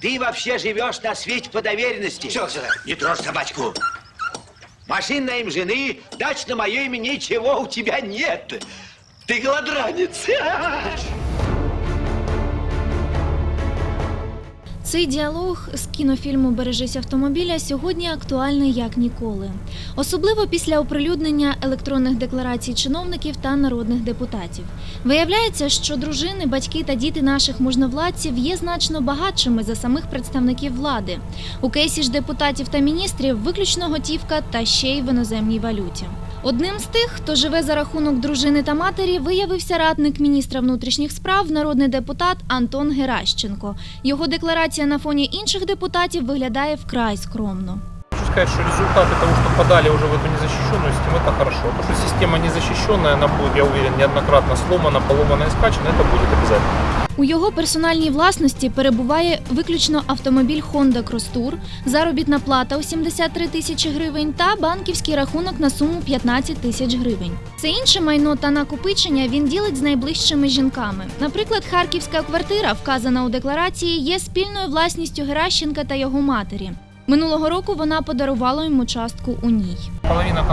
Ты вообще живешь на свете по доверенности. Все, все, Не трожь собачку. Машин на им жены, дач на мое имя ничего у тебя нет. Ты голодранец. Цей діалог з кінофільму Бережись автомобіля сьогодні актуальний як ніколи, особливо після оприлюднення електронних декларацій чиновників та народних депутатів. Виявляється, що дружини, батьки та діти наших можновладців є значно багатшими за самих представників влади. У кейсі ж депутатів та міністрів виключно готівка та ще й в іноземній валюті. Одним з тих, хто живе за рахунок дружини та матері, виявився радник міністра внутрішніх справ, народний депутат Антон Геращенко. Його декларація на фоні інших депутатів виглядає вкрай скромно. Хочу сказать, что результаты того, что подали уже в эту незащищенную систему, это хорошо. То, что система незащищенная, она будет, я уверен, неоднократно сломана, поломана и скачана, это будет обязательно. У його персональній власності перебуває виключно автомобіль Honda Cross Tour, заробітна плата у 73 тисячі гривень та банківський рахунок на суму 15 тисяч гривень. Це інше майно та накопичення він ділить з найближчими жінками. Наприклад, харківська квартира, вказана у декларації, є спільною власністю Геращенка та його матері. Минулого року вона подарувала йому частку у ній. Половина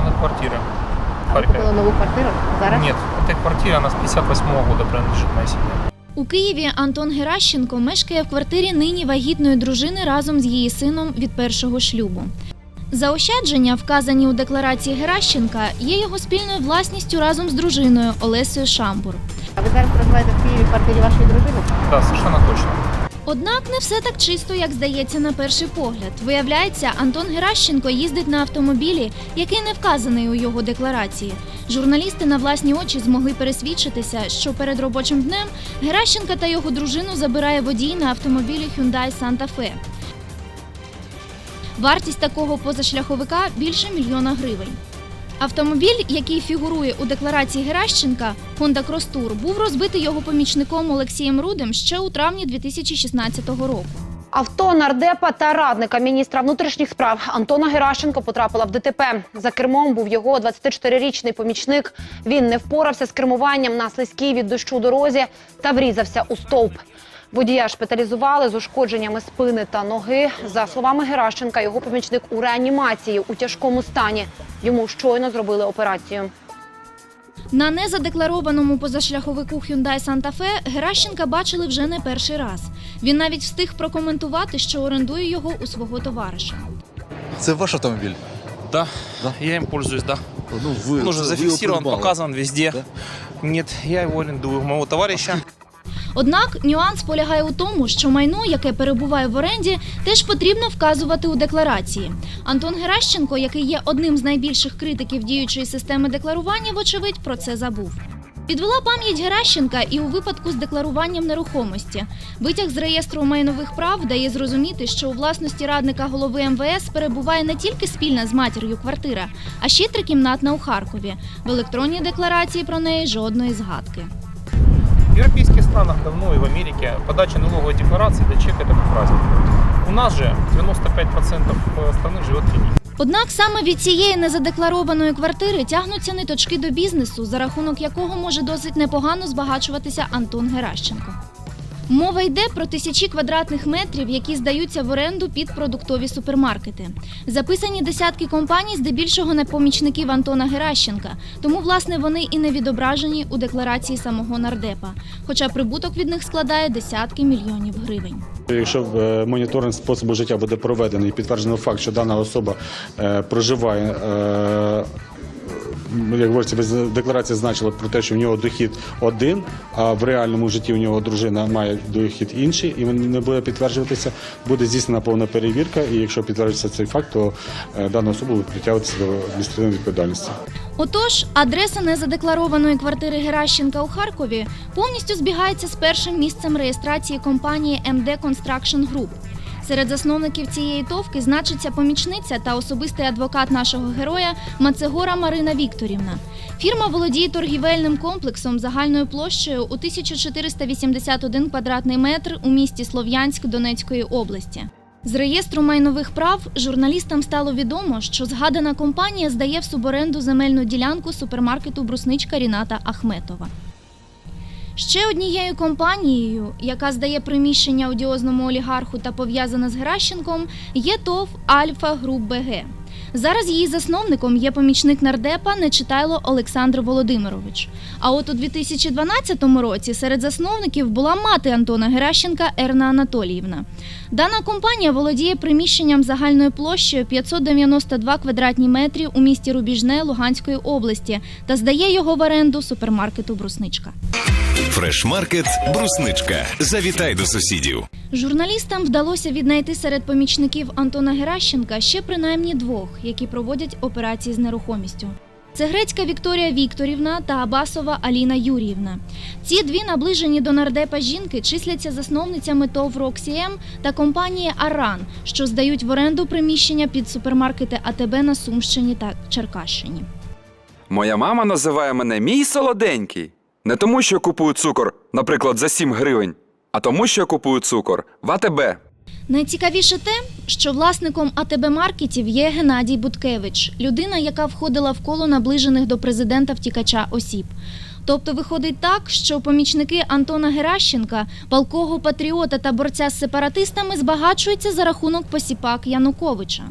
Харькове. купили нову квартиру зараз? Нет, эта квартира, она с 58 года принадлежит моей семье. У Києві Антон Геращенко мешкає в квартирі нині вагітної дружини разом з її сином від першого шлюбу. Заощадження, вказані у декларації Геращенка, є його спільною власністю разом з дружиною Олесею Шамбур. А ви зараз проживаєте в Києві в квартирі вашої дружини? Да, совершенно точно. Однак не все так чисто, як здається на перший погляд. Виявляється, Антон Геращенко їздить на автомобілі, який не вказаний у його декларації. Журналісти на власні очі змогли пересвідчитися, що перед робочим днем Геращенка та його дружину забирає водій на автомобілі Hyundai Santa Fe. Вартість такого позашляховика більше мільйона гривень. Автомобіль, який фігурує у декларації Геращенка, Honda Cross Tour, був розбитий його помічником Олексієм Рудим ще у травні 2016 року. Авто нардепа та радника міністра внутрішніх справ Антона Геращенко потрапила в ДТП. За кермом був його 24-річний помічник. Він не впорався з кермуванням на слизькій від дощу дорозі та врізався у стовп. Водія шпиталізували з ушкодженнями спини та ноги. За словами Геращенка, його помічник у реанімації у тяжкому стані. Йому щойно зробили операцію. На незадекларованому позашляховику Hyundai Santa Fe Геращенка бачили вже не перший раз. Він навіть встиг прокоментувати, що орендує його у свого товариша. Це ваш автомобіль? Да, Да? я им пользуюсь, да. Ну, ви, Он уже зафиксирован, показан везде. Да? Нет, я его арендую у моего товарища. Однак нюанс полягає у тому, що майно, яке перебуває в оренді, теж потрібно вказувати у декларації. Антон Геращенко, який є одним з найбільших критиків діючої системи декларування, вочевидь про це забув. Підвела пам'ять Геращенка і у випадку з декларуванням нерухомості. Витяг з реєстру майнових прав дає зрозуміти, що у власності радника голови МВС перебуває не тільки спільна з матір'ю квартира, а ще трикімнатна у Харкові. В електронній декларації про неї жодної згадки. В европейских странах давно и в Америке подача налоговой декларации для чека это как праздник. У нас же 95% страны живет в тени. Однак саме від цієї незадекларованої квартири тягнуться ниточки до бізнесу, за рахунок якого може досить непогано збагачуватися Антон Геращенко. Мова йде про тисячі квадратних метрів, які здаються в оренду під продуктові супермаркети. Записані десятки компаній, здебільшого не помічників Антона Геращенка, тому власне вони і не відображені у декларації самого нардепа. Хоча прибуток від них складає десятки мільйонів гривень. Якщо е, моніторинг способу життя буде проведений і підтверджено факт, що дана особа е, проживає, е, як говориться, без декларації значила про те, що в нього дохід один, а в реальному житті у нього дружина має дохід інший, і він не буде підтверджуватися, буде здійснена повна перевірка. І якщо підтверджується цей факт, то е, дана особа буде притягуватися до адміністративної відповідальності. Отож, адреса незадекларованої квартири Геращенка у Харкові повністю збігається з першим місцем реєстрації компанії МД Construction Group. Серед засновників цієї товки значиться помічниця та особистий адвокат нашого героя Мацегора Марина Вікторівна. Фірма володіє торгівельним комплексом загальною площею у 1481 квадратний метр у місті Слов'янськ Донецької області. З реєстру майнових прав журналістам стало відомо, що згадана компанія здає в суборенду земельну ділянку супермаркету Брусничка Ріната Ахметова. Ще однією компанією, яка здає приміщення одіозному олігарху та пов'язана з Геращенком, є ТОВ Альфа Груп БГ. Зараз її засновником є помічник нардепа Нечитайло Олександр Володимирович. А от у 2012 році серед засновників була мати Антона Геращенка Ерна Анатоліївна. Дана компанія володіє приміщенням загальною площею 592 квадратні метри у місті Рубіжне Луганської області та здає його в оренду супермаркету Брусничка. Фрешмаркет Брусничка. Завітай до сусідів. Журналістам вдалося віднайти серед помічників Антона Геращенка ще принаймні двох, які проводять операції з нерухомістю. Це грецька Вікторія Вікторівна та Абасова Аліна Юріївна. Ці дві наближені до нардепа жінки числяться засновницями ТОВ «Роксієм» та компанії Аран, що здають в оренду приміщення під супермаркети АТБ на Сумщині та Черкащині. Моя мама називає мене мій солоденький. Не тому, що купую цукор, наприклад, за 7 гривень, а тому, що купую цукор в АТБ. Найцікавіше те, що власником АТБ маркетів є Геннадій Буткевич, людина, яка входила в коло наближених до президента втікача осіб. Тобто виходить так, що помічники Антона Геращенка, палкого патріота та борця з сепаратистами збагачуються за рахунок посіпак Януковича.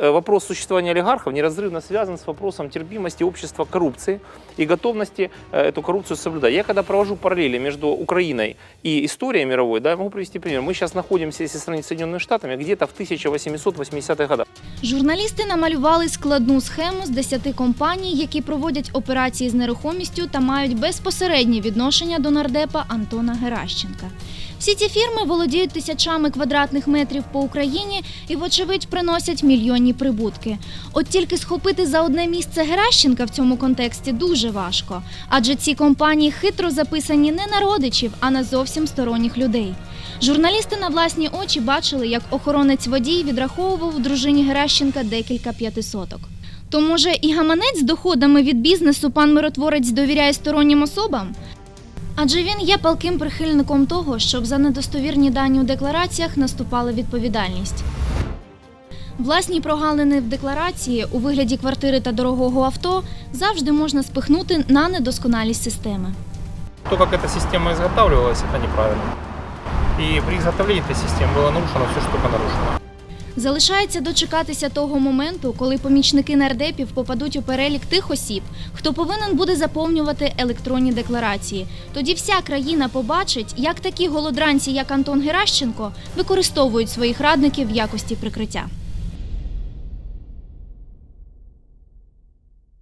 Вопрос существования олигархов неразрывно связан с вопросом терпимости общества к коррупции и готовности э, эту коррупцию соблюдать. Я когда провожу параллели между Украиной и историей мировой, да, могу привести пример. Мы сейчас находимся, если сравнить с Соединенными Штатами, где-то в 1880-х годах. Журналісти намалювали складну схему з 10 компаній, які проводять операції з нерухомістю та мають безпосереднє відношення до нардепа Антона Геращенка. Всі ці фірми володіють тисячами квадратних метрів по Україні і, вочевидь, приносять мільйонні прибутки. От тільки схопити за одне місце Геращенка в цьому контексті дуже важко, адже ці компанії хитро записані не на родичів, а на зовсім сторонніх людей. Журналісти на власні очі бачили, як охоронець водій відраховував дружині Геращенка декілька п'ятисоток. То може і гаманець з доходами від бізнесу пан миротворець довіряє стороннім особам? Адже він є палким прихильником того, щоб за недостовірні дані у деклараціях наступала відповідальність. Власні прогалини в декларації у вигляді квартири та дорогого авто завжди можна спихнути на недосконалість системи. То, как эта система изготавливалась, это неправильно. И при изготовлении этой системы было нарушено все, что только нарушено. Залишається дочекатися того моменту, коли помічники нардепів попадуть у перелік тих осіб, хто повинен буде заповнювати електронні декларації. Тоді вся країна побачить, як такі голодранці, як Антон Геращенко, використовують своїх радників в якості прикриття.